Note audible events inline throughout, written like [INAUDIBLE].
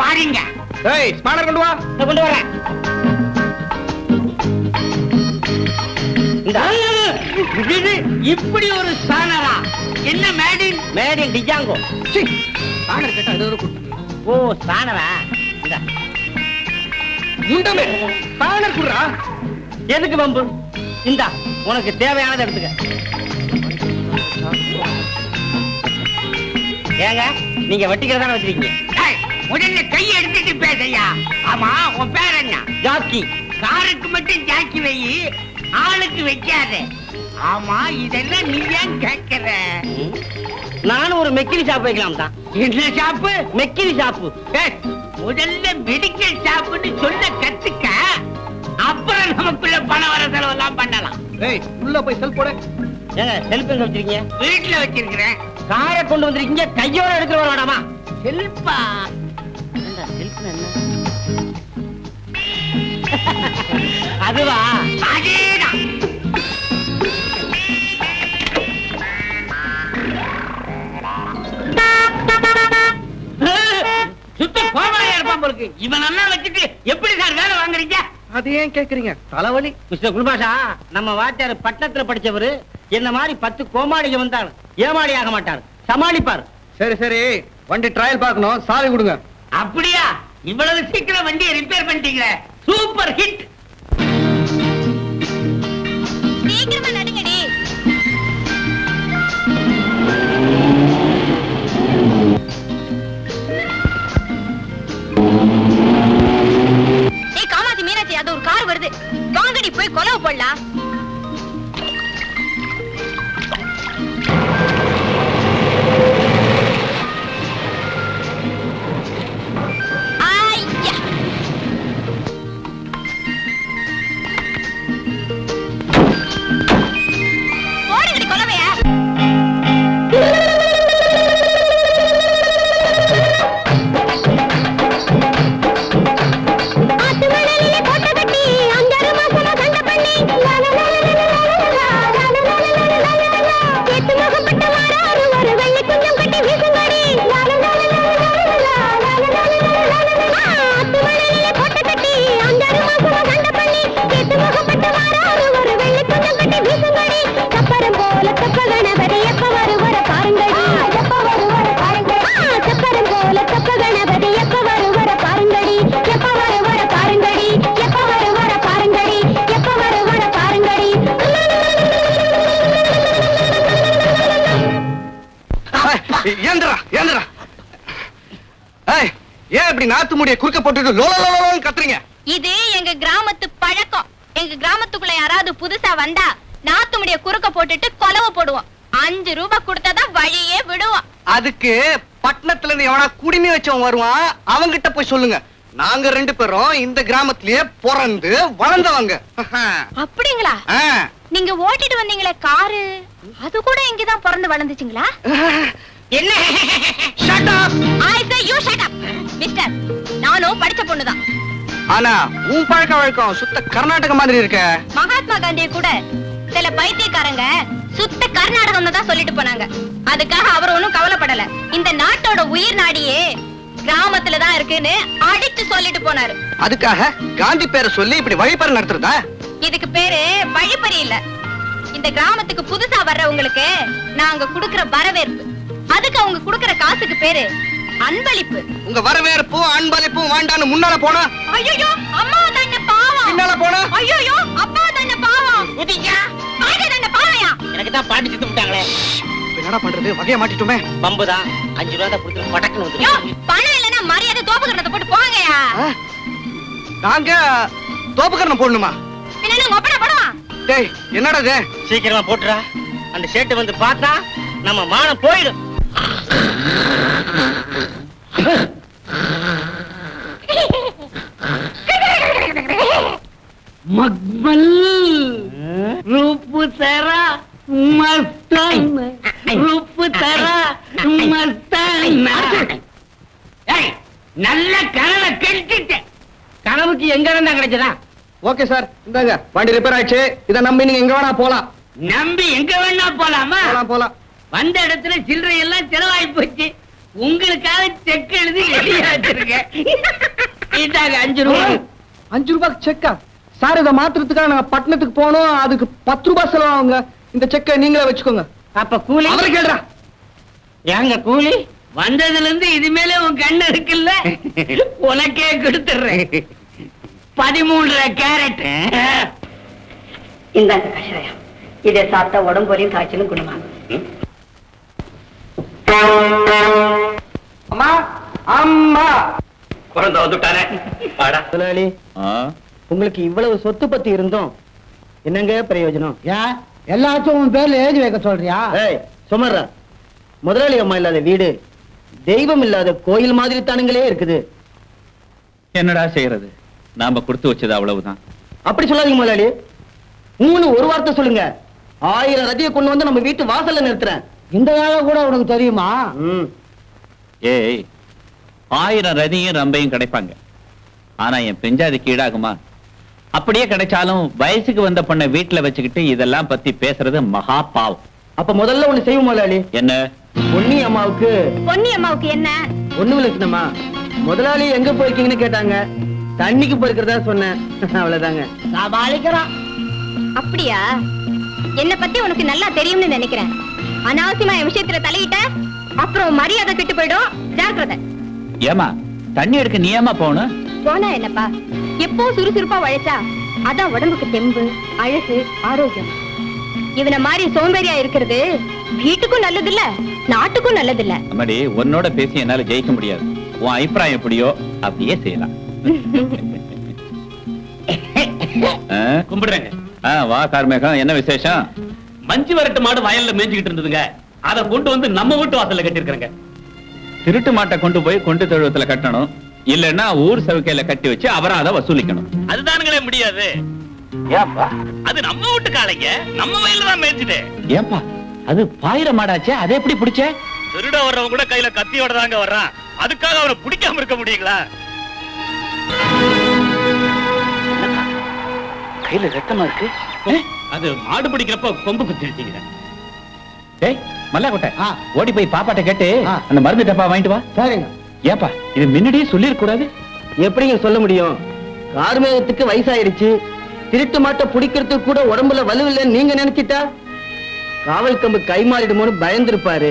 பாருங்க. ஏய் ஸ்பானர் கொண்டு வா. இதை கொண்டு வரேன். இந்த. இது இப்படி ஒரு ஸ்பானரா என்ன மேடின் மேட் இன் டிஜாங்கோ சீ. ஸ்பானர் கேட்டா இது ஒரு ஓ ஸ்பானரா இந்த. முண்டமே ஸ்பானர் குடுறா. எதுக்கு பம்பு இந்தா உனக்கு தேவையானதை எடுத்துக்க. ஏங்க நீங்க வட்டிக்கிறதான வச்சிருக்கீங்க? உடனே கையை எடுத்துட்டு பேசையா ஆமா உன் பேர் என்ன? ஜாக்கி. காருக்கு மட்டும் ஜாக்கி வை ஆளுக்கு வைக்காத. ஆமா இதெல்லாம் நீ ஏன் கேட்கிற. நானும் ஒரு மெக்கிலி ஷாப் வைக்கலாம் தான் என்ன ஷாப்பு? மெக்கிலி ஷாப்பு. ஏய், முதல்ல மெடிக்கல் ஷாப்புன்னு சொல்ல கத்துக்க அப்புறம் நமக்குள்ள பண வர செலவெல்லாம் பண்ணலாம். ஏய் உள்ள போய் செல் போடு. ஏங்க செல்ஃப் எங்க வச்சிருக்கீங்க? வீட்டுல வச்சிருக்கிறேன். காரை கொண்டு வந்திருக்கீங்க கையோட எடுத்துட்டு வர வேண்டாமா செல்பா [LAUGHS] அதுவா? அதேதான். சுத்த கோமாளியா இருப்பான் போலுக்கு. இவன் நல்லா வச்சுட்டு எப்படி சார் வேலை வாங்குறீங்க? அது ஏன் கேக்குறீங்க? தலைவலி. மிஸ்டர் குல்பாஷா நம்ம வாத்தியார் பட்டணத்துல படிச்சவரு என்ன மாதிரி பத்து கோமாளிக வந்தாலும் ஏமாளி ஆக மாட்டார். சமாளிப்பார். சரி சரி. வண்டி ட்ரையல் பார்க்கணும். சாவி கொடுங்க. அப்படியா? இவ்வளவு சீக்கிரம் வண்டியை ரிப்பேர் பண்ணிட்டீங்க சூப்பர் ஹிட் சீக்கிரமா நடுங்கடி. ஏய் காமாட்சி மீனாட்சி அது ஒரு கார் வருது. வாங்கடி போய் கொலவு போடலாம். போட்டுட்டு லோ லோ, லோ, லோன்னு கத்துறீங்க. இது எங்க கிராமத்து பழக்கம். எங்க கிராமத்துக்குள்ள யாராவது புதுசா வந்தா நாத்து முடிய குறுக்க போட்டுட்டு கொலவை போடுவோம். அஞ்சு ரூபாய் கொடுத்தாதான் வழியே விடுவோம். அதுக்கு பட்டணத்துல இருந்து எவனா குடிமி வச்சவன் வருவான் அவங்கிட்ட போய் சொல்லுங்க. நாங்க ரெண்டு பேரும் இந்த கிராமத்திலேயே பிறந்து வளர்ந்தவங்க. [LAUGHS] அப்படிங்களா. நீங்க ஓட்டிட்டு வந்தீங்களே காரு? அது கூட இங்கதான் பிறந்து வளர்ந்துச்சுங்களா? [LAUGHS] என்ன? [LAUGHS] Shut up! I say you shut up mister நானும் படிச்ச பொண்ணுதான். ஆனா உன் பழக்க வழக்கம் சுத்த கர்நாடக மாதிரி இருக்க. மகாத்மா காந்திய கூட சில பைத்தியக்காரங்க சுத்த கர்நாடகம்னு தான் சொல்லிட்டு போனாங்க. அதுக்காக அவர் ஒண்ணும் கவலைப்படல. இந்த நாட்டோட உயிர் நாடியே கிராமத்துல தான் இருக்குன்னு அடிச்சு சொல்லிட்டு போனாரு. அதுக்காக காந்தி பேரை சொல்லி இப்படி வழிபாடு நடத்துறதா? இதுக்கு பேரு வழிப்பறி இல்ல. இந்த கிராமத்துக்கு புதுசா வர்றவங்களுக்கு நாங்க குடுக்கிற வரவேற்பு. அதுக்கு அவங்க குடுக்கிற காசுக்கு பேரு அன்பளிப்பு. உங்க வரவேற்பும் அன்பளிப்பும் வேண்டான்னு முன்னால போனா? ஐயோ அம்மா தானே பாவம். பின்னால போனா? ஐயோ அப்பா தானே பாவம். குதிக்கா பாட்டி தானே பாவையா? எனக்கு தான் பாட்டி சித்து விட்டாங்களே. என்னடா பண்றது? வகைய மாட்டிட்டோமே. பம்பு தான் அஞ்சு ரூபா தான் கொடுத்து படக்குன்னு வந்து பணம் இல்லைன்னா மரியாதை தோப்பு கட்டத்தை போட்டு போங்கயா? நாங்க தோப்புக்கரணம் போடணுமா? பின்ன உங்க ஒப்பனை படம் டேய் என்னடா இது? சீக்கிரமா போட்டுறா. அந்த ஷர்ட் வந்து பார்த்தா நம்ம மானம் போயிடும். மக்மல் ரூப்பு தரா மஸ்தான். ரூப்பு தரா மஸ்தான் நல்ல கனவை கெடுத்துட்டேன். கனவுக்கு எங்க இருந்தா கிடைச்சதா? ஓகே சார் இந்தாங்க. வண்டி ரிப்பேர் ஆயிடுச்சு. இத நம்பி நீங்க எங்க வேணா போலாம். நம்பி எங்க வேணா போலாமா? போலாம் போலாம். வந்த இடத்துல சில்லறை எல்லாம் செலவாகி போச்சு. உங்களுக்காக செக் எழுதி ரெடியா வச்சிருக்கேன். இதாங்க அஞ்சு ரூபாய் அஞ்சு ரூபாய்க்கு செக்கா சார் இதை மாத்துறதுக்காக நாங்க பட்டணத்துக்கு போனோம் அதுக்கு பத்து ரூபாய் செலவாகுங்க. இந்த செக்கை நீங்களே வச்சுக்கோங்க. அப்ப கூலி? அவரை கேள்றா ஏங்க கூலி? வந்ததுல இருந்து இது மேல உன் கண்ணு இருக்குல்ல? உனக்கே கொடுத்துடுறேன். பதிமூன்றரை கேரட். இந்தாங்க கஷாயம் இதை சாப்பிட்டா உடம்புலையும் காய்ச்சலும் குணமாகும். அம்மா அம்மா. குழந்தை வந்துட்டானே. முதலாளி உங்களுக்கு இவ்வளவு சொத்து பத்தி இருந்தோம். என்னங்க பிரயோஜனம்? ஏன் எல்லாத்தையும் உன் பேர்ல எழுதி வைக்க சொல்றியா? ஏய் சுமர்ரா முதலாளி அம்மா இல்லாத வீடு தெய்வம் இல்லாத கோயில் மாதிரி தானுங்களே இருக்குது. என்னடா செய்யறது? நாம கொடுத்து வச்சது அவ்வளவுதான். அப்படி சொல்லாதீங்க முதலாளி. மூணு ஒரு வார்த்தை சொல்லுங்க. ஆயிரம் ரதியை கொண்டு வந்து நம்ம வீட்டு வாசல்ல நிறுத்துறேன். இந்த வேலை கூட உனக்கு தெரியுமா? ம். ஏய் ஆயிரம் ரதியும் ரம்பையும் கிடைப்பாங்க. ஆனா என் பெஞ்சாதிக்கு ஈடாகுமா அப்படியே கிடைச்சாலும் வயசுக்கு வந்த பொண்ணை வீட்டுல வச்சுக்கிட்டு இதெல்லாம் பத்தி பேசுறது மகா பாவம். அப்ப முதல்ல ஒண்ணு செய்வோம் முதலாளி. என்ன? பொன்னி அம்மாவுக்கு. பொன்னி அம்மாவுக்கு என்ன? ஒண்ணு விளக்கணுமா முதலாளி எங்க போயிருக்கீங்கன்னு கேட்டாங்க. தண்ணிக்கு போயிருக்கிறதா சொன்னேன். [LAUGHS] அவ்வளவுதாங்க. சமாளிக்கிறான் அப்படியா? என்ன பத்தி உனக்கு நல்லா தெரியும்னு நினைக்கிறேன். அனாவசியமா என் விஷயத்துல தலையிட்ட அப்புறம் மரியாதை கெட்டு போயிடும். ஜாக்கிரதை. ஏமா தண்ணி எடுக்க நீ ஏமா போகணும்? போனா என்னப்பா? எப்போ சுறுசுறுப்பா உழைச்சா அதான் உடம்புக்கு தெம்பு அழகு ஆரோக்கியம். இவனை மாதிரி சோம்பேறியா இருக்கிறது வீட்டுக்கும் நல்லது இல்ல நாட்டுக்கும் நல்லது இல்ல அம்மாடி உன்னோட பேசி என்னால ஜெயிக்க முடியாது. உன் அபிப்பிராயம் எப்படியோ அப்படியே செய்யலாம்? [LAUGHS] கும்பிடுறேங்க. ஆ, வா கார்மேகம் என்ன விசேஷம்? மஞ்சு வரட்டு மாடு வயல்ல மேய்ஞ்சுக்கிட்டு இருந்ததுங்க. அத கொண்டு வந்து நம்ம வீட்டு வாசல்ல கட்டிருக்கிறேங்க திருட்டு மாட்டை கொண்டு போய் கொண்டு தொழுவத்துல கட்டணும். இல்லன்னா ஊர் சவுக்கையில கட்டி வச்சு அபராதம் வசூலிக்கணும். அதுதானுங்களே முடியாது. ஏன்பா அது நம்ம வீட்டு காளைங்க. நம்ம வயல்ல தான் மேய்ஞ்சுது. ஏன்பா அது பாயிர மாடாச்சே? அதை எப்படி பிடிச்ச? திருட வர்றவன் கூட கையில கத்தியோட தாங்க வர்றான். அதுக்காக அவனை பிடிக்காம இருக்க முடியுங்களா? கையில ரத்தமா இருக்கு? அது மாடு பிடிக்கிறப்ப கொம்பு குத்திருச்சீங்க. டேய் ஆ. ஓடி போய் பாப்பாட்ட கேட்டு. அந்த மருந்து டப்பா வாங்கிட்டு வா. சரிங்க. ஏப்பா இது முன்னாடியே சொல்லிருக்க கூடாது எப்படிங்க சொல்ல முடியும்? கார்மேகத்துக்கு வயசாயிருச்சு திருட்டு மாட்டை பிடிக்கிறதுக்கு கூட உடம்புல வலுவில்லைன்னு நீங்க நினைச்சிட்டா? காவல் கம்பு கை மாறிடுமோன்னு பயந்துருப்பாரு.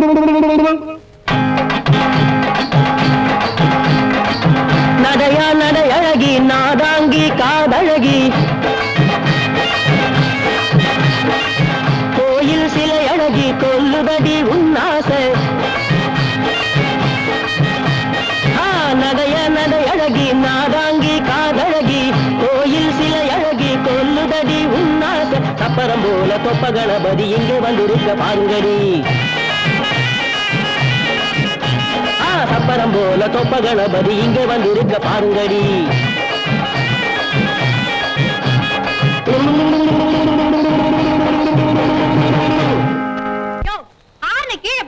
தொப்ப கணபதி இங்கே வந்திருக்க பாருங்கடி. சப்பரம் போல தொப்ப கணபதி இங்கே வந்திருக்க பாருங்கடி.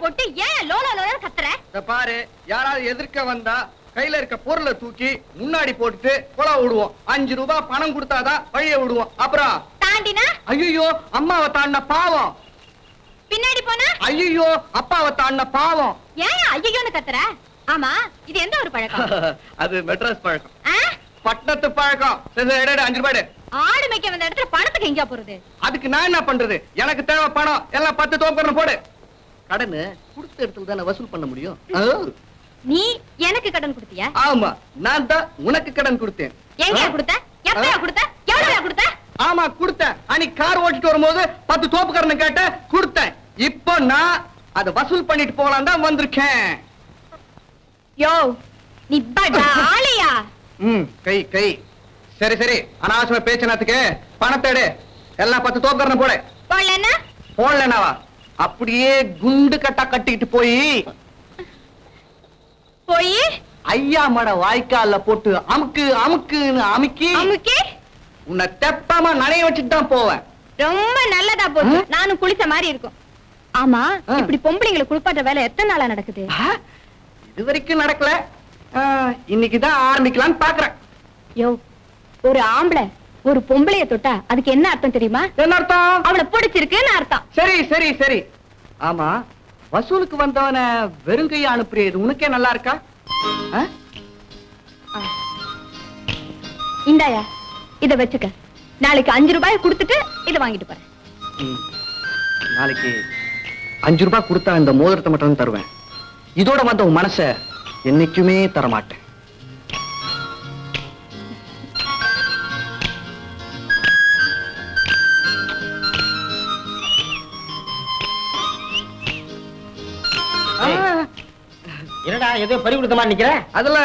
போட்டு பாரு யாராவது எதிர்க்க வந்தா கையில இருக்க பொருளை தூக்கி முன்னாடி போட்டுட்டு கொலை விடுவோம். அஞ்சு ரூபாய் பணம் கொடுத்தாதான் வழிய விடுவோம். அப்புறம் தாண்டினா? ஐயோ அம்மாவை தாண்டின பாவம். பின்னாடி போனா? ஐயோ அப்பாவை தாண்டின பாவம். ஏன் ஐயோன்னு கத்துற? ஆமா இது எந்த ஒரு பழக்கம்? [LAUGHS] அது மெட்ராஸ் பழக்கம்? பட்டணத்து பழக்கம். சரி, சரி, எடு, எடு, அஞ்சு ரூபாய் எடு. ஆடு மேய்க்க வந்த இடத்துல பணத்துக்கு எங்கேயா போறது? அதுக்கு நான் என்ன பண்றது? எனக்கு தேவை பணம். எல்லாம் பத்து தோக்கணும் போடு. கடனு கொடுத்த இடத்துல தானே வசூல் பண்ண முடியும்? நீ எனக்கு கடன் கொடுத்தியா? ஆமா நான் தான் உனக்கு கடன் கொடுத்தேன். எங்கயா ஆ? கொடுத்த? எப்பயா கொடுத்த? எவ்வளவு கொடுத்த? ஆமா கொடுத்தேன். அன்னைக்கு கார் ஓட்டிட்டு வரும்போது பத்து தோப்புக்காரனை கேட்ட கொடுத்தேன். இப்போ நான் அதை வசூல் பண்ணிட்டு போலாம் தான் வந்திருக்கேன். யோ நீ படா ஆளையா ம் கை கை. சரி சரி. அனாவசியமா பேச்சினத்துக்கு பணத்தை எடு. எல்லாம் பத்து தோப்புக்காரனை போடு. போடலன்னா? போடலனாவா அப்படியே குண்டு கட்டா கட்டிக்கிட்டு போய். போய்? ஐயா மட வாய்க்கால்ல போட்டு அமுக்கு அமுக்குன்னு அமுக்கி. அமுக்கி? உன்னை தெப்பமா நனைய வச்சுட்டு தான் போவேன். ரொம்ப நல்லதா போச்சு. நானும் குளிச்ச மாதிரி இருக்கும். ஆமா. இப்படி பொம்பளைங்களை குளிப்பாட்ட வேலை எத்தனை நாளா நடக்குது? இது வரைக்கும் நடக்கல. இன்னைக்கு தான் ஆரம்பிக்கலாம்னு பாக்குறேன். யோ ஒரு ஆம்பளை ஒரு பொம்பளைய தொட்டா அதுக்கு என்ன அர்த்தம் தெரியுமா? என்ன அர்த்தம்? அவளை பிடிச்சிருக்குன்னு அர்த்தம். சரி சரி சரி. ஆமா வசூலுக்கு வந்தவன வெறுங்கைய அனுப்புறது உனக்கே நல்லா இருக்கா? இந்தாயா இதை வச்சுக்க. நாளைக்கு அஞ்சு ரூபாய் கொடுத்துட்டு இத வாங்கிட்டு போறேன். நாளைக்கு அஞ்சு ரூபாய் கொடுத்தா இந்த மோதிரத்தை மட்டும் தருவேன். இதோட வந்த உன் மனச என்னைக்குமே தரமாட்டேன். ஏதோ பறி கொடுத்த மாதிரி நிக்கிற? அதுல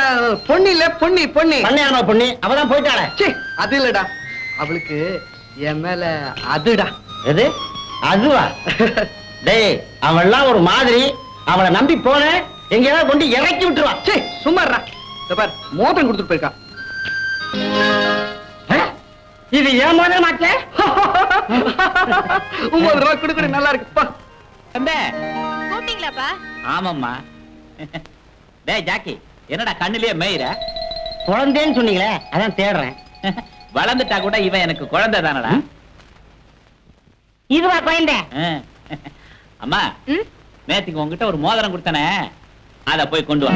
பொண்ணு இல்ல பொண்ணி பொண்ணி. பண்ணையானோ பொண்ணு? அவதான் போயிட்டாளே. ச்சீ, அது இல்லடா. அவளுக்கு என் மேல அதுடா. எது? அதுவா? [LAUGHS] டேய் அவன்லாம் ஒரு மாதிரி. அவளை நம்பி போன எங்கேயாவது கொண்டு இறக்கி விட்டுருவான் சே இந்த பார் மோதிரம் கொடுத்துட்டு போயிருக்கா? இது ஏன் மோதிர மாட்டல [LAUGHS] ஒன்பது ரூபாய் கொடுக்குறது நல்லா இருக்குப்பா தம்பே கூப்பிட்டீங்களாப்பா? ஆமாம்மா. டேய் ஜாக்கி என்னடா கண்ணுலயே மேயிற? குழந்தைன்னு சொன்னீங்களே அதான் தேடுறேன். [LAUGHS] வளர்ந்துட்டா கூட இவன் எனக்கு குழந்தை தானடா. இதுவா குழந்தை? அம்மா? நேத்துக்கு உங்ககிட்ட ஒரு மோதிரம் கொடுத்தனே. அத போய் கொண்டு வா.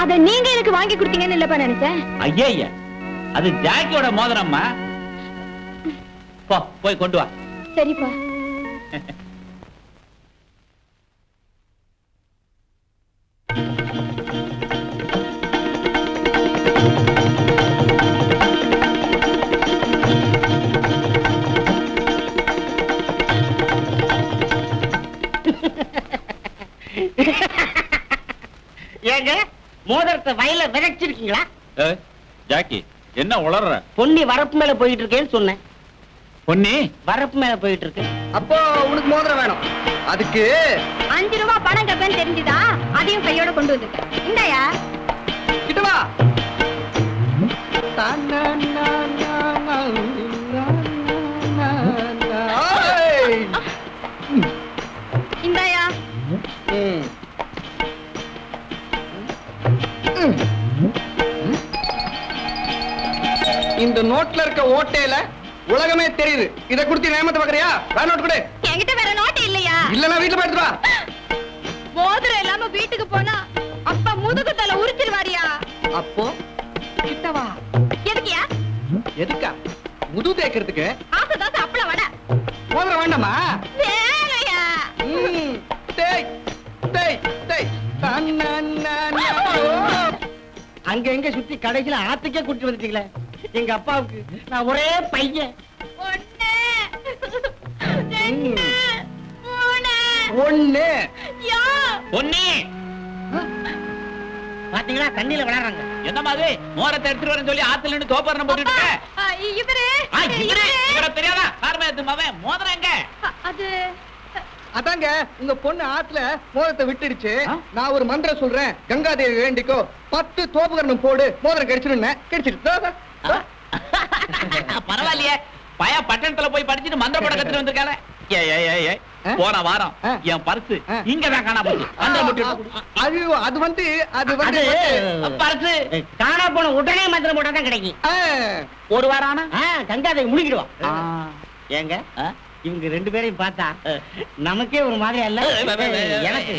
அத நீங்க எனக்கு வாங்கி கொடுத்தீங்கன்னு இல்லப்பா நினைச்சேன். ஐயா அது ஜாக்கியோட மோதிரம்மா. போ போய் கொண்டு வா. சரிப்பா. [LAUGHS] [LAUGHS] ஏங்க மோதிரத்தை வயல்ல விதைச்சிருக்கீங்களா? ஜாக்கி என்ன உளர்ற? பொன்னி வரப்பு மேல போயிட்டு இருக்கேன்னு சொன்னேன். பொன்னி? வரப்பு மேல போயிட்டு இருக்கு அப்போ உனக்கு மோதிரம் வேணும். அதுக்கு? அஞ்சு ரூபாய் பணம் கப்பேன்னு தெரிஞ்சுதா? அதையும் கையோட கொண்டு வந்துட்டேன். இந்தாயா? கிட்ட வா. இந்த நோட்ல இருக்க ஓட்டையில உலகமே தெரியுது. இத குடுத்து நேமத்தை பாக்குறியா வேற நோட் கொடு. என்கிட்ட வேற நோட்டு இல்லையா? இல்லன்னா வீட்டுல போய் எடுத்துட்டு வா. இல்லாம வீட்டுக்கு போனா அப்பா முதுகு தலை உரிச்சிருவாரியா? அப்போ? கிட்ட வா எதுக்கியா? எதுக்கா? முது தேய்க்கிறதுக்கு? ஆசை தோசை அப்பள வட. மோதிரம் வேண்டாமா? தேய் தேய் தேய். தன்னன்னன்னா. அங்க எங்க சுத்தி கடைசியில ஆத்துக்கே கூட்டி வந்துட்டீங்களே. எங்க அப்பாவுக்கு நான் ஒரே பையன். ஒண்ணு. ஒண்ணு. பாத்தீங்களா? தண்ணியில விளையாடுறாங்க. என்ன மாதிரி மோரத்தை எடுத்துட்டு வரேன்னு சொல்லி ஆத்துல இருந்து தோப்பரணம் போட்டுட்டு அப்பா, இருக்க? ஆ, இவரு. ஆ, இவரே, இவரு. இவரை தெரியாதா? கார்மேத்து மவன். மோதிரம் எங்க? அ, அது அதாங்க உங்க பொண்ணு ஆத்துல மோதிரத்தை விட்டுடுச்சு? நான் ஒரு மந்திரம் சொல்றேன். கங்காதேவி வேண்டிக்கோ. பத்து தோப்புகரணம் போடு மோதிரம் கிடைச்சிருந்தேன் கிடைச்சிட்டு பரவாயில்லையே. பய பட்டணத்துல போய் படிச்சுட்டு மந்திர படம் கத்துட்டு ஏய் ஏய் ஏய் ஆ? போன வாரம். என் பர்ஸ் ஆ. இங்கதான் காணா போச்சு. அந்த ஐயோ அது வந்து அது வந்து அது பர்ஸ் காணா போன உடனே மந்திரம் போட்டா தான் கிடைக்கும் ஒரு வாரம் ஆனா ஆ, கங்காதை முழுகிடுவான். ஏங்க? இவங்க ரெண்டு பேரையும் பார்த்தா நமக்கே ஒரு மாதிரி அல்ல. எனக்கு.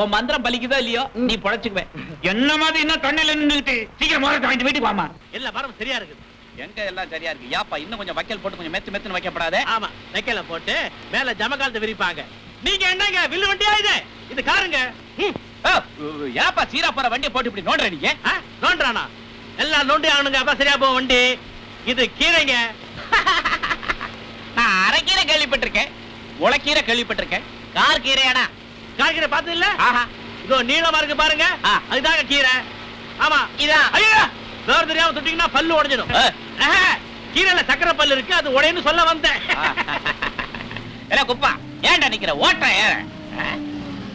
உன் மந்திரம் பலிக்குதோ இல்லையோ நீ பொழைச்சுக்குவே என்ன மாதிரி என்ன கண்ணில நின்னுட்டு சீக்கிரம் மோரத்தை வாங்கிட்டு வீட்டுக்கு வாமா எல்லா மரம் சரியா இருக்குது. எங்க எல்லாம் சரியா இருக்கு? யாப்பா இன்னும் கொஞ்சம் வைக்கல் போட்டு கொஞ்சம் மெத்து மெத்துன்னு வைக்கப்படாதே. ஆமா வைக்கல போட்டு மேல ஜமகாலத்தை விரிப்பாங்க. நீங்க என்னங்க வில்லு வண்டியா இது? இது காருங்க. ஏப்பா சீரா போற வண்டியை போட்டு இப்படி நோண்டுற நீங்க? நோண்டுறானா? எல்லாம் நோண்டி ஆகணுங்க அப்ப சரியா போகும் வண்டி. இது கீரைங்க. கேள்விப்பட்டிருக்கேன். முளைக்கீரை கேள்விப்பட்டிருக்கேன். கார் கீரையாடா. காய்கறி பார்த்தது இல்ல ஆஹா. இதோ நீளமா இருக்கு பாருங்க. அதுதாங்க கீரை. ஆமா. இதான் ஐயோ! வேற தெரியாம தொட்டீங்கன்னா பல்லு உடைஞ்சிடும். கீரைல சக்கரை பல்லு இருக்கு அது உடையன்னு சொல்ல வந்தேன். குப்பா ஏன்டா நிக்கிற? ஓட்ட ஏற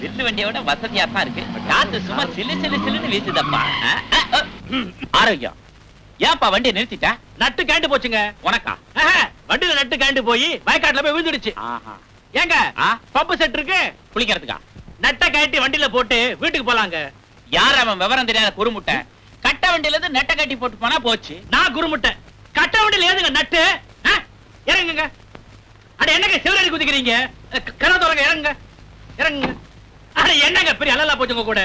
வில்லு வண்டியை விட வசதியா தான் இருக்கு. காத்து சும்மா சிலு சிலு சிலுன்னு வீசுதப்பா. ஆரோக்கியம். ஏன்பா வண்டியை நிறுத்திட்ட? நட்டு கேண்டு போச்சுங்க. உனக்கா? வண்டியில நட்டு கேண்டு போய் வயக்காட்டுல போய் விழுந்துடுச்சு. ஏங்க ஆ? பம்பு செட் இருக்கு? குளிக்கிறதுக்கா? நட்டை கட்டி வண்டியில போட்டு வீட்டுக்கு போலாங்க. யார் அவன்? விவரம் தெரியாத குறுமுட்டை. கட்ட வண்டியில இருந்து நெட்டை கட்டி போட்டு போனா போச்சு. நான் குருமுட்டை கட்ட வண்டியில ஏதுங்க நட்டு? இறங்குங்க. அட என்னங்க சிவரடி குதிக்கிறீங்க? க- கதவு திறங்க இறங்குங்க. இறங்குங்க. அட என்னங்க பெரிய அலலா போச்சுங்க கூட?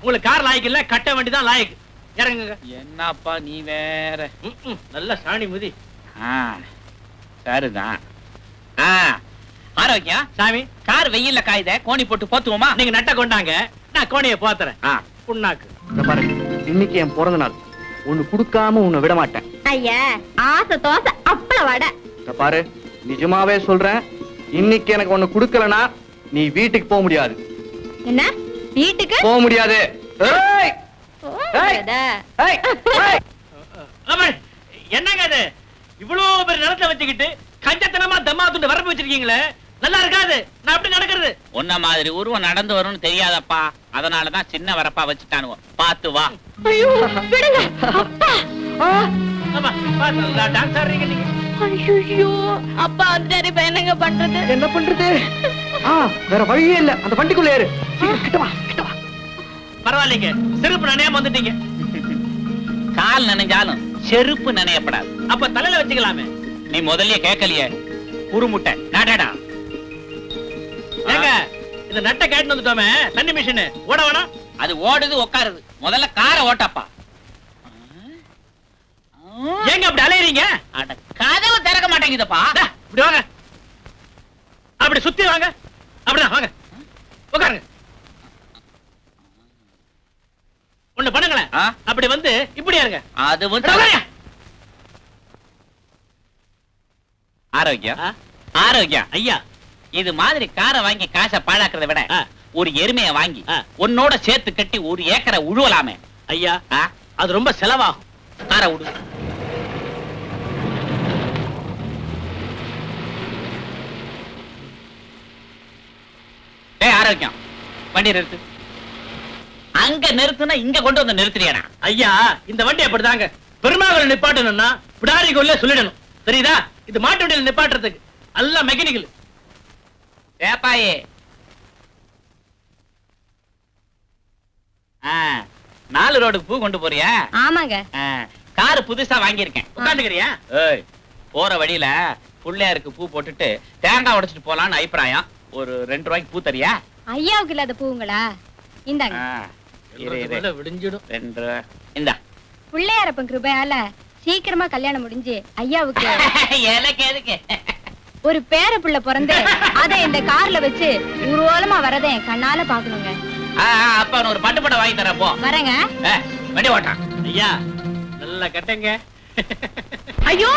உங்களுக்கு கார் லாய்க்கு இல்ல கட்ட வண்டி தான் லாய்க்கு. இறங்குங்க. என்னப்பா நீ வேற. நல்ல சாணி முதி. ஆ, சரிதான். ஆ, ஆரோக்கியம் சாமி கார் வெயில்ல காயுத கோணி போட்டு போத்துவோமா? நீங்க நட்ட கொண்டாங்க. நான் கோணைய பாத்துறேன். ஆ, புண்ணாக்கு. இந்த பாரு இன்னைக்கு என் பிறந்த நாள். ஒண்ணு கொடுக்காம உன்னை விட மாட்டேன். ஐயா ஆசை தோசை அப்பள வடை. இந்த பாரு நிஜமாவே சொல்றேன் இன்னைக்கு எனக்கு ஒண்ணு கொடுக்கலனா நீ வீட்டுக்கு போக முடியாது. என்ன? வீட்டுக்கு? போக முடியாது. ஏய்! என்னங்க அது? இவ்வளவு பெரிய நிலத்தை வச்சுக்கிட்டு கஞ்சத்தனமா தம்மா துண்டு வரப்பு வச்சிருக்கீங்களே? நல்லா இருக்காது. நான் அப்படி நடக்கிறது? உன்ன மாதிரி உருவம் நடந்து வரும்னு தெரியாதப்பா. அதனாலதான் சின்ன வரப்பா வச்சுட்டானுவோ. பாத்து வா. ஐயோ விடுங்க. அப்பா. ஆமா பா, நல்லா டான்ஸ் ஆடுறீங்க நீங்க. ஐயோ அப்பா வந்துட்டாரு இப்ப என்னங்க பண்றது? என்ன பண்றது? ஆ வேற வழியே இல்ல. அந்த வண்டிக்குள்ள ஏறு. சீக்கிரம் கிட்ட வா கிட்ட வா. பரவாயில்லைங்க. செருப்பு நனையாம வந்துட்டீங்க. கால் நனைஞ்சாலும் செருப்பு நனையப்படாது. அப்ப தலையில வச்சுக்கலாமே. நீ முதல்லயே கேட்கலையே. குறுமுட்டை. நடடா. ஏங்க இந்த நட்டை கேட்டு வந்துட்டோமே. தண்ணி மிஷின். ஓட வேணாம். அது ஓடுது உட்காருது முதல்ல காரை ஓட்டாப்பா. ஏங்க அப்படி அலையறீங்க? அட கதவு திறக்க மாட்டேங்குதப்பா. இப்படி வாங்க. அப்படி சுத்தி வாங்க. அப்படிதான் வாங்க. உட்காருங்க ஒண்ணு பண்ணுங்களேன்? அப்படி வந்து இப்படியா இருங்க அது வந்து உட்காருங்க. ஆரோக்கியம்? ஆரோக்கியம் ஐயா இது மாதிரி காரை வாங்கி காசை பாழாக்குறதை விட. ஒரு எருமையை வாங்கி. உன்னோட சேர்த்து கட்டி ஒரு ஏக்கரை உழுவலாமே ஐயா? அது ரொம்ப செலவாகும் காரை விடு ஏய் ஆரோக்கியம் வண்டி நிறுத்து அங்க நிறுத்துனா இங்க கொண்டு வந்து நிறுத்துறியடா ஐயா இந்த வண்டி அப்படிதாங்க. பெருமாள் நிப்பாட்டணும்னா பிடாரி கொல்ல சொல்லிடணும். தெரியுதா? இது மாட்டு வண்டியில நிப்பாட்டுறதுக்கு. எல்லாம் மெக்கானிக்கல் ஏப்பாயே. ஆ, நாலு ரோடுக்கு பூ கொண்டு போறியா? ஆமாங்க. காரு புதுசா வாங்கியிருக்கேன். உட்காந்துக்கிறியா? ஏய். போற வழியில புள்ளையாருக்கு பூ போட்டுட்டு தேங்காய் உடைச்சிட்டு போலான்னு அபிப்பிராயம். ஒரு ரெண்டு ரூபாய்க்கு பூ தரியா? ஐயாவுக்கு இல்லாத பூங்களா இந்தாங்க. இரு, இரு. விடிஞ்சிடும். ரெண்டு ரூபா. இந்தா பிள்ளையாரப்பன் கிருபையால சீக்கிரமா கல்யாணம் முடிஞ்சு ஐயாவுக்கு [LAUGHS] எனக்கு எதுக்கு? ஒரு பேர புள்ள பிறந்து அதை இந்த கார்ல வச்சு ஊர்வலமா வரதை என் கண்ணால பாக்கணுங்க ஆ, ஆ, அப்ப நான் ஒரு பட்டு படம் வாங்கி தரேன் போ. வரேங்க. ஏ, வண்டி ஓட்டான் ஐயா நல்லா கட்டுங்க. ஐயோ!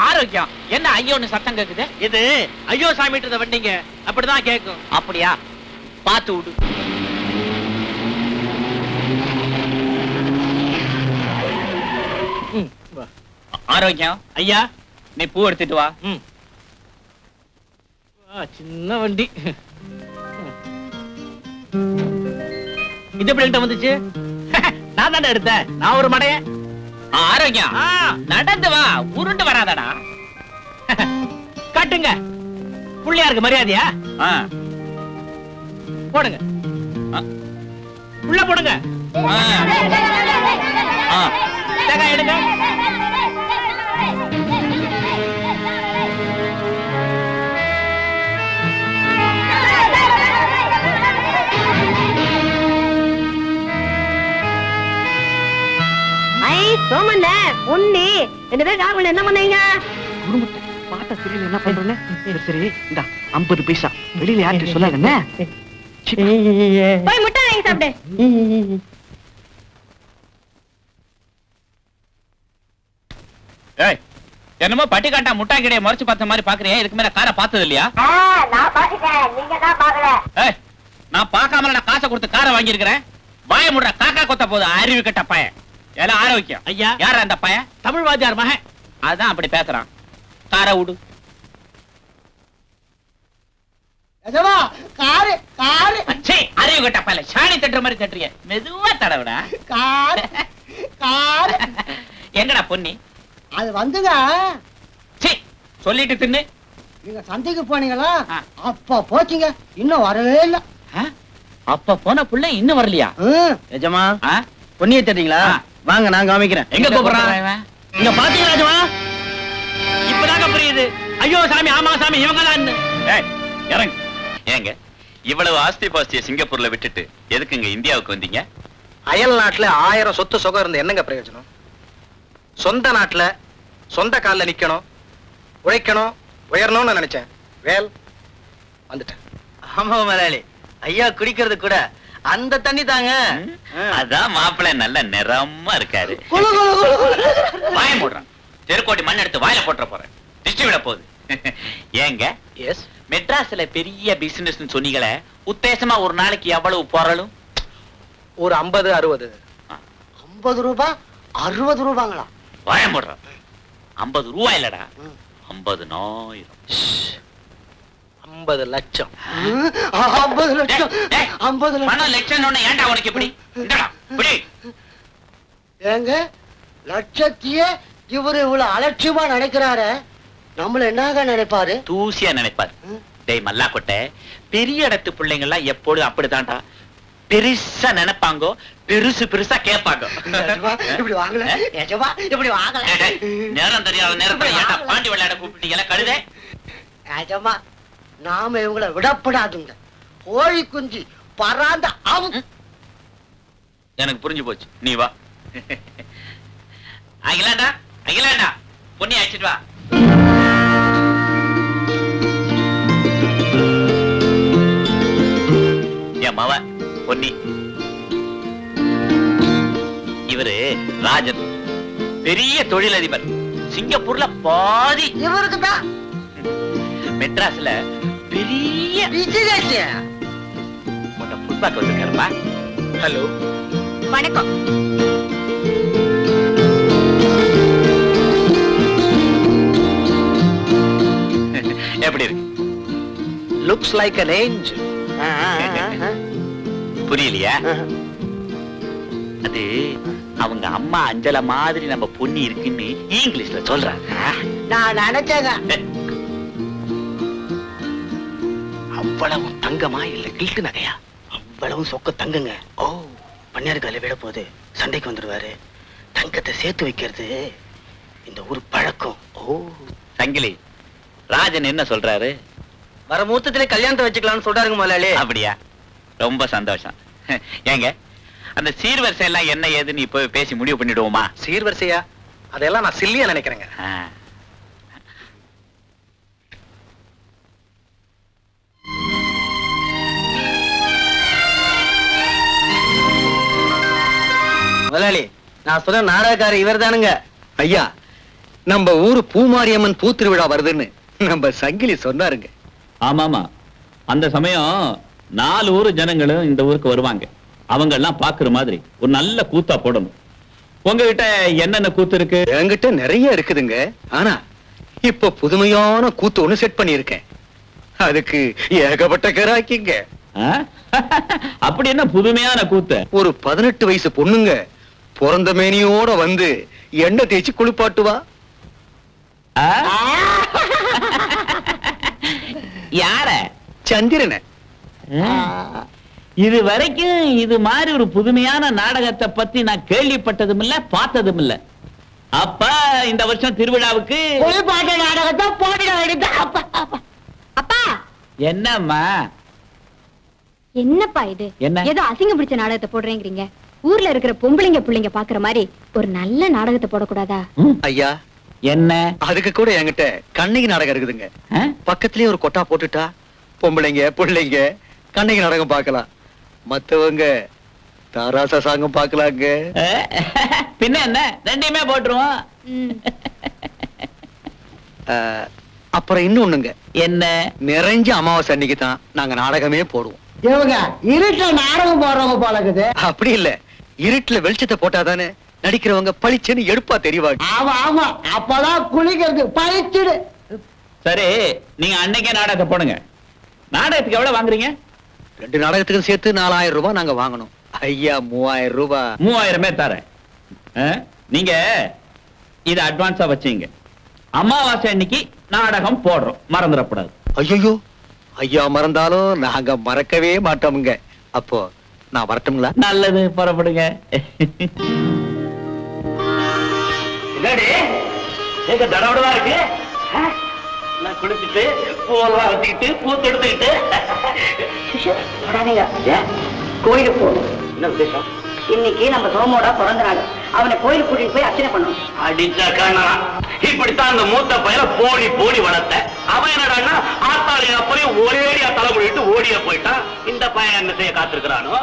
ஆரோக்கியம். என்ன ஐயோன்னு சத்தம் கேக்குது? இது ஐயோ சாமிட்டு வண்டிங்க. அப்படிதான் கேட்கும் அப்படியா? பாத்து விடு. ஆரோக்கியம். ஐயா நீ பூ எடுத்துட்டு வா. சின்ன வண்டி. இது எப்படி வந்துச்சு? நான் தானே எடுத்தேன். நான் ஒரு மடைய. ஆரோக்கியம். நடந்து வா. உருண்டு வராதடா. காட்டுங்க. புள்ளையாருக்கு மரியாதையா? போடுங்க. உள்ள போடுங்க. சோமண்ண உண்ணி ரெண்டு காரணம் என்ன பண்ணீங்க? குடும்பத்தை பாட்டா தெரியல என்ன பண்றேன்னு? சரி சரி. இந்த ஐம்பது பைசா. வெளியில யார்கிட்ட சொல்லாதண்ணே போய் முட்டை வாங்கி சாப்பிடு. ஏய், என்னமோ பட்டி காட்டா முட்டா கிடையாது முறைச்சு பார்த்த மாதிரி பாக்குறியா இதுக்கு மேல காரை பார்த்தது இல்லையா? நான் பாத்துட்டேன் நீங்க தான் பாக்கல ஏய், நான் பார்க்காமல நான் காசை கொடுத்து காரை வாங்கியிருக்கிறேன். வாய முடுற காக்கா கொத்த போது அறிவு கட்ட பையன். எல்லாம் ஆரோக்கியம். ஐயா. யார் அந்த பையன்? தமிழ் வாத்தியார் மகன். அதான் அப்படி பேசுறான். காரை விடு. Car car. சீ, அறிவு கட்ட சாணி தட்டுற மாதிரி தட்டுறிய. மெதுவா தடவிடா. Car car. எங்கடா பொன்னி? அது வந்துங்க சீ சொல்லிட்டு தின்னு. நீங்க சந்தைக்கு போனீங்களா. அப்ப போச்சுங்க. இன்னும் வரவே இல்ல. ஆ? அப்ப போன புள்ள இன்னும் வரலையா? பொன்னியை தட்டீங்களா ஆ. வாங்க நான் காமிக்கிறேன். எங்க கூப்பிடுறான்? இங்க பாத்தீங்களா எஜமா? இப்பதாங்க புரியுது. ஐயோ சாமி ஆமா சாமி இவங்க ஏய், இறங்கு. ஏங்க? இவ்வளவு ஆஸ்தி பாஸ்திய சிங்கப்பூர்ல விட்டுட்டு எதுக்குங்க இந்தியாவுக்கு வந்தீங்க? அயல் நாட்டுல ஆயிரம் சொத்து சுகம் இருந்த என்னங்க பிரயோஜனம்? சொந்த நாட்டுல சொந்த கால்ல நிக்கணும் உழைக்கணும் உயரணும்னு நினைச்சேன். வேல் வந்துட்டேன். ஆமா முதலாளி. ஐயா குடிக்கிறது கூட அந்த தண்ணி தாங்க. அதான் மாப்பிள்ளை நல்ல நிறமா இருக்காரு. வாய மூடுறான். தெருக்கோடி மண் எடுத்து வாயில போட்டுற போறேன். திஷ்டி விட போகுது. ஏங்க எஸ் மெட்ராஸ்ல பெரிய பிசினஸ் சொன்னீங்களே உத்தேசமா ஒரு நாளைக்கு எவ்வளவு பொருளும் ஒரு ஐம்பது அறுபது. ஐம்பது ரூபாய் அறுபது ரூபாங்களா? வாய மூடுறான் ஐம்பது ரூபாய் இல்லடா. ஐம்பது நாயிரம் ஐம்பது லட்சம். ஐம்பது லட்சம். டேய், ஐம்பது பணம் லட்சம் ஒண்ணு ஏன்டா உனக்கு இப்படி? இந்தடா, இப்படி. ஏங்க லட்சத்தையே இவரு இவ்வளவு அலட்சியமா நினைக்கிறாரு. நம்மள என்னங்க நினைப்பாரு? தூசியா நினைப்பாரு. டேய் மல்லாக்கொட்டை பெரிய இடத்து பிள்ளைங்க எல்லாம் எப்போதும் அப்படித்தான்டா. பெருசா நினைப்பாங்க பெருசு பெருசா கேட்பாங்க. இப்படி வாங்கல? இப்படி வாங்கல? நேரம் தெரியாத ஏன்டா பாண்டி விளையாட கூப்பிட்டீங்களா கழுதே. எஜமா நாம இவங்கள விடப்படாதுங்க. கோழி குஞ்சு பறாந்த அவு. எனக்கு புரிஞ்சு போச்சு. நீ வா. அகிலாண்டா அகிலாண்டா. பொண்ணி அழைச்சிட்டு வா. என் மவ பொன்னி. இவரு ராஜன். பெரிய தொழிலதிபர். சிங்கப்பூர்ல பாதி. இவருக்கு தான் மெட்ராஸ்ல பெரிய. உன்னை ஃபுட்பாக் வந்திருக்காருப்பா. ஹலோ. வணக்கம். எப்படி இருக்கு? லுக்ஸ் லைக் அன் ஏஞ்சல் புரியலையா? அவங்க அம்மா அஞ்சல மாதிரி நம்ம பொண்ணு இருக்குன்னு இங்கிலீஷ்ல சொல்றாங்க. நான் நினைச்சேங்க. அவ்வளவு தங்கமா இல்ல கில்ட்டு நகையா? அவ்வளவு சொக்க தங்குங்க. ஓ. பண்ணையார் கால விட போது சண்டைக்கு வந்துருவாரு. தங்கத்தை சேர்த்து வைக்கிறது இந்த ஊர் பழக்கம். ஓ. சங்கிலி ராஜன் என்ன சொல்றாரு? வர மூர்த்தத்திலே கல்யாணத்தை வச்சுக்கலாம்னு சொல்றாருங்க முதலாளி அப்படியா? ரொம்ப சந்தோஷம். ஏங்க அந்த சீர்வரிசை எல்லாம் என்ன ஏதுன்னு இப்போ பேசி முடிவு பண்ணிடுவோமா? சீர்வரிசையா? அதெல்லாம் நான் சில்லியா நினைக்கிறேங்க. முதலாளி நான் சொன்ன நாடகக்கார இவர் தானுங்க ஐயா நம்ம ஊரு பூமாரியம்மன் பூத்திருவிழா வருதுன்னு நம்ம சங்கிலி சொன்னாருங்க. ஆமாமா. அந்த சமயம் நாலு ஊர் ஜனங்களும் இந்த ஊருக்கு வருவாங்க. அவங்க எல்லாம் பாக்குற மாதிரி ஒரு நல்ல கூத்தா போடணும். உங்ககிட்ட என்னென்ன கூத்து இருக்கு? என்கிட்ட நிறைய இருக்குதுங்க. ஆனா இப்ப புதுமையான கூத்து ஒண்ணு செட் பண்ணியிருக்கேன். அதுக்கு ஏகப்பட்ட கராக்கிங்க. ஆ? [LAUGHS] அப்படி என்ன புதுமையான கூத்து? ஒரு பதினெட்டு வயசு பொண்ணுங்க பிறந்த மேனியோட வந்து எண்ணெய் தேய்ச்சி குளிப்பாட்டுவா? ஆ? [LAUGHS] யார? சந்திரனை. இது வரைக்கும் இது மாதிரி ஒரு புதுமையான நாடகத்தை பத்தி நான் கேள்விப்பட்டதும் இல்ல பார்த்ததும் இல்ல அப்ப இந்த வருஷம் திருவிழாவுக்கு பாட்ட நாடகத்தை போட்டுட வேண்டியது. அப்பா அப்பா. அப்பா. என்னம்மா? என்னப்பா இது? என்ன? ஏதோ அசிங்கம் பிடிச்ச நாடகத்தை போடுறேங்கிறீங்க. ஊர்ல இருக்கிற பொம்பளைங்க புள்ளைங்க பாக்குற மாதிரி ஒரு நல்ல நாடகத்தை போடக்கூடாதா? ஐயா. என்ன? அதுக்கு கூட என்கிட்ட கண்ணகி நாடகம் இருக்குதுங்க? பக்கத்துலயே ஒரு கொட்டா போட்டுட்டா பொம்பளைங்க பிள்ளைங்க கண்ணகி நாடகம் பார்க்கலாம். மத்தவங்க தாராசா சாங்கம் பார்க்கலாங்க. அஹ், பின்ன என்ன? ரெண்டையுமே போட்டுருவோம். அப்புறம் இன்னொன்னுங்க. என்ன? நிறைஞ்ச அமாவாசை அன்னைக்கு தான் நாங்க நாடகமே போடுவோம். இவங்க இருட்டுல நாடகம் போடுறவங்க போல இருக்குது. அப்படி இல்ல. இருட்டுல வெளிச்சத்தை போட்டாதானே நடிக்கிறவங்க பளிச்சுன்னு எடுப்பா தெரிவாங்க. ஆமா ஆமா. அப்பதான் குளிக்கிறது பழிச்சிடு சரி நீங்க அன்னைக்கே நாடகத்தை போடுங்க. நாடகத்துக்கு எவ்வளவு வாங்குறீங்க? ரெண்டு நாடகத்துக்கும் சேர்த்து நாலாயிரம் ரூபாய் நாங்க வாங்கணும். ஐயா மூவாயிரம் ரூபாய். மூவாயிரமே தரேன். நீங்க இத அட்வான்ஸா வச்சீங்க. அமாவாசை அன்னைக்கு நாடகம் போடுறோம். மறந்துடக்கூடாது. ஐயோ ஐயா மறந்தாலும் நாங்க மறக்கவே மாட்டோமுங்க. அப்போ நான் வரட்டுங்களா நல்லது புறப்படுங்க. என்னடி? எங்க தடவடவா இருக்கு? ஆ? நான் குளிச்சுட்டு பூவெல்லாம் வச்சுக்கிட்டு பூ தொடுத்துக்கிட்டு கோயிலுக்கு போகணும். என்ன விசேஷம் இன்னைக்கு நம்ம சோமோட பிறந்த நாள். அவனை கோயிலுக்கு கூட்டிட்டு போய் அர்ச்சனை பண்ணணும். அடிச்ச கண்ணா. இப்படித்தான் அந்த மூத்த பையல போடி போடி வளர்த்த. அவன் என்னடான்னா ஆத்தாளி அப்பறையும் ஒரேடியா தலைமுடிட்டு ஓடியா போயிட்டான். இந்த பையன் என்ன செய்ய காத்திருக்கிறானோ?